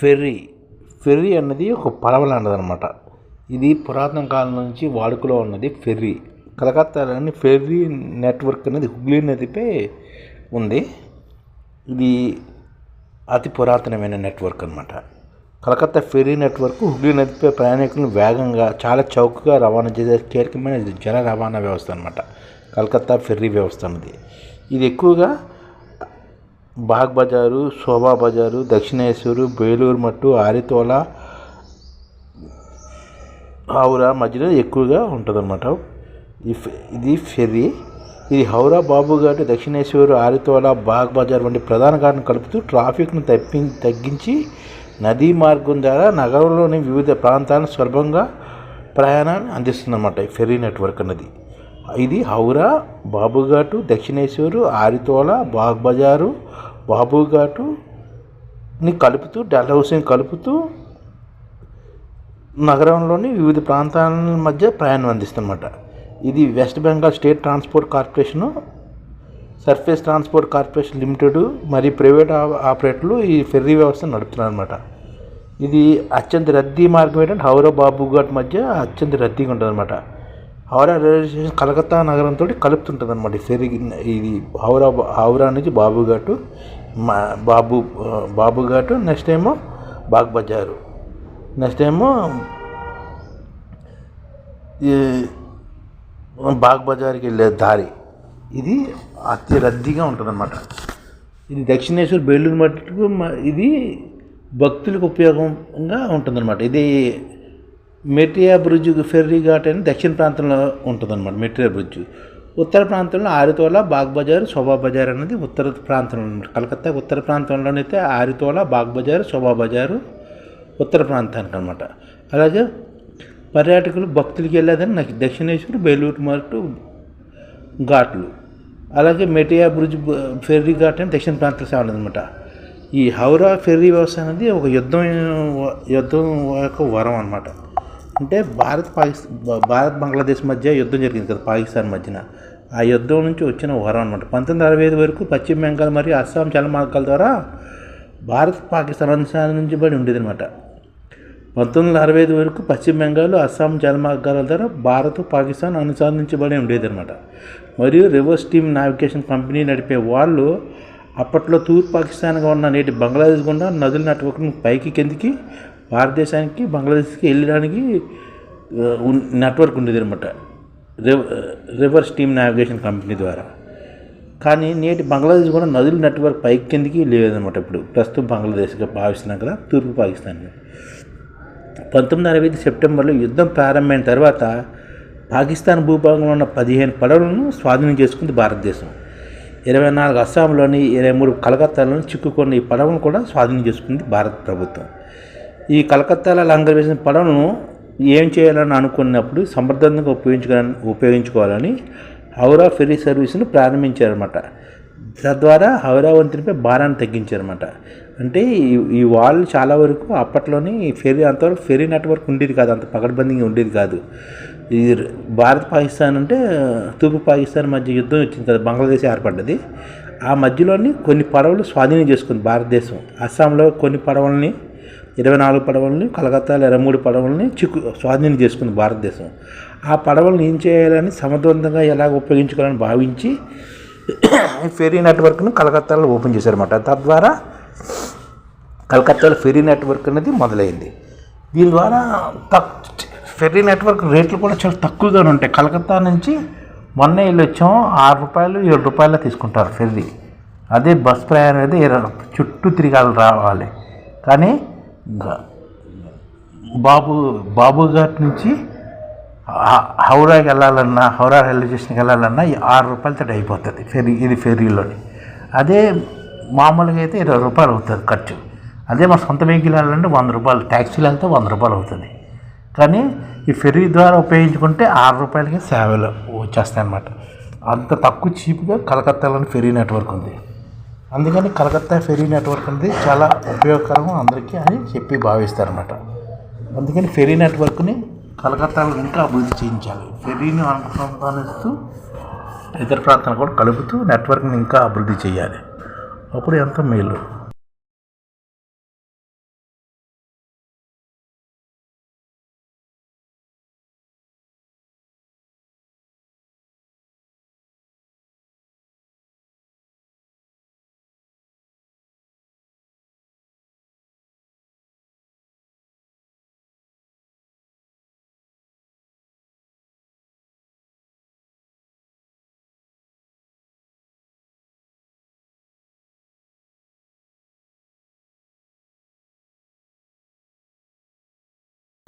Ferry. Ferry అన్నది ఒక పడవ లాంటిది అనమాట ఇది పురాతన కాలం నుంచి వాడుకలో ఉన్నది ఫెర్రీ. కలకత్తాలోని ఫెర్రీ నెట్వర్క్ అనేది హుగ్లీ నదిపై ఉంది. ఇది అతి పురాతనమైన నెట్వర్క్ అనమాట కలకత్తా ఫెర్రీ నెట్వర్క్ హుగ్లీ నదిపై ప్రయాణికులను వేగంగా చాలా చౌకగా రవాణా చేసే కీలకమైన జల రవాణా వ్యవస్థ అనమాట కలకత్తా ఫెర్రీ వ్యవస్థ అన్నది. ఇది ఎక్కువగా బాగ్ బజారు శోభా బజారు దక్షిణేశ్వరు బేలూరు మట్టు ఆరితోల హౌరా మధ్యలో ఎక్కువగా ఉంటుందన్నమాట. ఇది ఫెర్రీ. ఇది హౌరా బాబుఘాట్ దక్షిణేశ్వరు ఆరితోల బాగ్ బజార్ వంటి ప్రధాన ఘాట్లను కలుపుతూ ట్రాఫిక్ను తప్పి తగ్గించి నదీ మార్గం ద్వారా నగరంలోని వివిధ ప్రాంతాలను సులభంగా ప్రయాణాన్ని అందిస్తుందన్నమాట ఈ ఫెర్రీ నెట్వర్క్ అన్నది ఇది హౌరా బాబుఘాటు దక్షిణేశ్వరు ఆరితోల బాగ్ బజారు బాబుఘాటుని కలుపుతూ డల్హౌసీని కలుపుతూ నగరంలోని వివిధ ప్రాంతాల మధ్య ప్రయాణం అందిస్తుందన్నమాట. ఇది West Bengal state transport corporation surface transport corporation limited మరియు ప్రైవేట్ ఆ- ఆపరేటర్లు ఈ ఫెర్రీ వ్యవస్థను నడుపుతున్నారన్నమాట. ఇది అత్యంత రద్దీ మార్గం ఏంటంటే హౌరా బాబుఘాట్ మధ్య అత్యంత రద్దీగా ఉంటుంది అనమాట హౌరా రైల్వే స్టేషన్ కలకత్తా నగరంతో కలుపుతుంటుంది అనమాట ఈ ఫెర్రీ ఇది హౌరా హౌరా నుంచి బాబుఘాటు మా బాబు బాబు ఘాటు నెక్స్ట్ ఏమో బాగ్ బజారు నెక్స్ట్ ఏమో ఈ బాగ్ బజార్కి వెళ్ళే దారి. ఇది అతి రద్దీగా ఉంటుందన్నమాట. ఇది దక్షిణేశ్వర్ బెల్లూరు మట్టుకు ఇది భక్తులకు ఉపయోగంగా ఉంటుందన్నమాట. ఇది మెట్రియా బ్రిడ్జ్ ఫెర్రీ ఘాట్ అని దక్షిణ ప్రాంతంలో ఉంటుందన్నమాట మెట్రియా బ్రిడ్జ్. ఉత్తర ప్రాంతంలో ఆరితోల బాగ్ బజార్ శోభా బజార్ అనేది ఉత్తర ప్రాంతంలో అనమాట కలకత్తా ఉత్తర ప్రాంతంలోనైతే ఆరితోల బాగ్ బజార్ శోభా బజారు ఉత్తర ప్రాంతానికి అనమాట అలాగే పర్యాటకులు భక్తులకి వెళ్ళేదని నాకు దక్షిణేశ్వర్ బేలూరు మట్టు ఘాట్లు. అలాగే మెటియా బ్రిడ్జ్ ఫెర్రీ ఘాట్ అని దక్షిణ ప్రాంతం సేవ అనమాట ఈ హౌరా ఫెర్రీ వ్యవస్థ అనేది ఒక యుద్ధం యుద్ధం యొక్క వరం అనమాట అంటే భారత్ పాకిస్తాన్ భారత్ బంగ్లాదేశ్ మధ్య యుద్ధం జరిగింది కదా పాకిస్తాన్ మధ్యన. ఆ యుద్ధం నుంచి వచ్చిన వరం అనమాట పంతొమ్మిది అరవై ఐదు వరకు పశ్చిమ బెంగాల్ మరియు అస్సాం చల మార్గాల ద్వారా భారత్ పాకిస్తాన్ అనుసంధానించబడి ఉండేది అనమాట పంతొమ్మిది వందల అరవై ఐదు వరకు పశ్చిమ బెంగాల్ అస్సాం జలమార్గాల ద్వారా భారత్ పాకిస్తాన్ అనుసంధానించబడి ఉండేది అనమాట మరియు రివర్స్ టీమ్ నావిగేషన్ కంపెనీ నడిపే వాళ్ళు అప్పట్లో తూర్పు పాకిస్తాన్గా ఉన్న నేటి బంగ్లాదేశ్ గుండా నదుల నెట్వర్క్ను పైకి కిందికి భారతదేశానికి బంగ్లాదేశ్కి వెళ్ళడానికి నెట్వర్క్ ఉండేది అనమాట రివర్స్ టీమ్ నావిగేషన్ కంపెనీ ద్వారా. కానీ నేటి బంగ్లాదేశ్ కూడా నదుల నెట్వర్క్ పైకి కిందికి లేదనమాట ఇప్పుడు. ప్రస్తుతం బంగ్లాదేశ్గా భావిస్తున్నాం కదా తూర్పు పాకిస్తాన్ పంతొమ్మిది అరవై ఐదు సెప్టెంబర్లో యుద్ధం ప్రారంభమైన తర్వాత పాకిస్తాన్ భూభాగంలో ఉన్న పదిహేను పడవలను స్వాధీనం చేసుకుంది భారతదేశం. ఇరవై నాలుగు అస్సాంలోని ఇరవై మూడు కలకత్తాలోని చిక్కుకున్న ఈ పడవలను కూడా స్వాధీనం చేసుకుంది భారత ప్రభుత్వం. ఈ కలకత్తాలో లంగర్ పడవను ఏం చేయాలని అనుకున్నప్పుడు సమర్థంగా ఉపయోగించుకోవాలని ఉపయోగించుకోవాలని హౌరా ఫెర్రీ సర్వీస్ను ప్రారంభించారన్నమాట. తద్వారా హౌరా వంతెనపై భారాన్ని తగ్గించారన్నమాట. అంటే ఈ వాళ్ళు చాలా వరకు అప్పట్లోని ఈ ఫెర్రీ అంతవరకు ఫెర్రీ నెట్వర్క్ ఉండేది కాదు అంత పకడ్బందీగా ఉండేది కాదు. ఈ భారత్ పాకిస్తాన్ అంటే తూర్పు పాకిస్తాన్ మధ్య యుద్ధం వచ్చింది కదా బంగ్లాదేశ్ ఏర్పడ్డది. ఆ మధ్యలోని కొన్ని పడవలు స్వాధీనం చేసుకుంది భారతదేశం. అస్సాంలో కొన్ని పడవల్ని ఇరవై నాలుగు పడవలని కలకత్తాలో ఇరవై మూడు పడవలని చిక్కు స్వాధీనం చేసుకుంది భారతదేశం. ఆ పడవలను ఏం చేయాలని సమర్థవంతంగా ఎలాగ ఉపయోగించుకోవాలని భావించి ఫెరీ నెట్వర్క్ను కలకత్తాలో ఓపెన్ చేశారన్నమాట. తద్వారా కలకత్తాలో ఫెరీ నెట్వర్క్ అనేది మొదలైంది. దీని ద్వారా తక్ ఫెర్రీ నెట్వర్క్ రేట్లు కూడా చాలా తక్కువగానే ఉంటాయి. కలకత్తా నుంచి మొన్న వెళ్ళి వచ్చాం ఆరు రూపాయలు ఏడు రూపాయలు తీసుకుంటారు ఫెర్రీ. అదే బస్ ప్రయాణం అయితే ఇరవై చుట్టూ తిరిగాలి రావాలి. కానీ బాబు బాబు ఘాట్ నుంచి హౌరాకి వెళ్ళాలన్నా హౌరా రైల్వే స్టేషన్కి వెళ్ళాలన్నా ఈ ఆరు రూపాయలతో అయిపోతుంది. ఫెర్రీ ఇది ఫెర్రీలోని. అదే మామూలుగా అయితే ఇరవై రూపాయలు అవుతుంది ఖర్చు. అదే మా సొంత వెహికల్ వెళ్ళాలంటే వంద రూపాయలు ట్యాక్సీలు వెళ్తే వంద రూపాయలు అవుతుంది. కానీ ఈ ఫెర్రీ ద్వారా ఉపయోగించుకుంటే ఆరు రూపాయలకి సేవలు వచ్చేస్తాయి అన్నమాట అంత తక్కువ చీప్గా కలకత్తాలోని ఫెర్రీ నెట్వర్క్ ఉంది. అందుకని కలకత్తా ఫెర్రీ నెట్వర్క్ అనేది చాలా ఉపయోగకరం అందరికీ అని చెప్పి భావిస్తారన్నమాట. అందుకని ఫెర్రీ నెట్వర్క్ని కలకత్తాలో ఇంకా అభివృద్ధి చేయించాలి. ఫెర్రీని అనుసంధానిస్తూ ఇతర ప్రాంతాలు కూడా కలుపుతూ నెట్వర్క్ని ఇంకా అభివృద్ధి చేయాలి. అప్పుడు ఎంతో మేలు.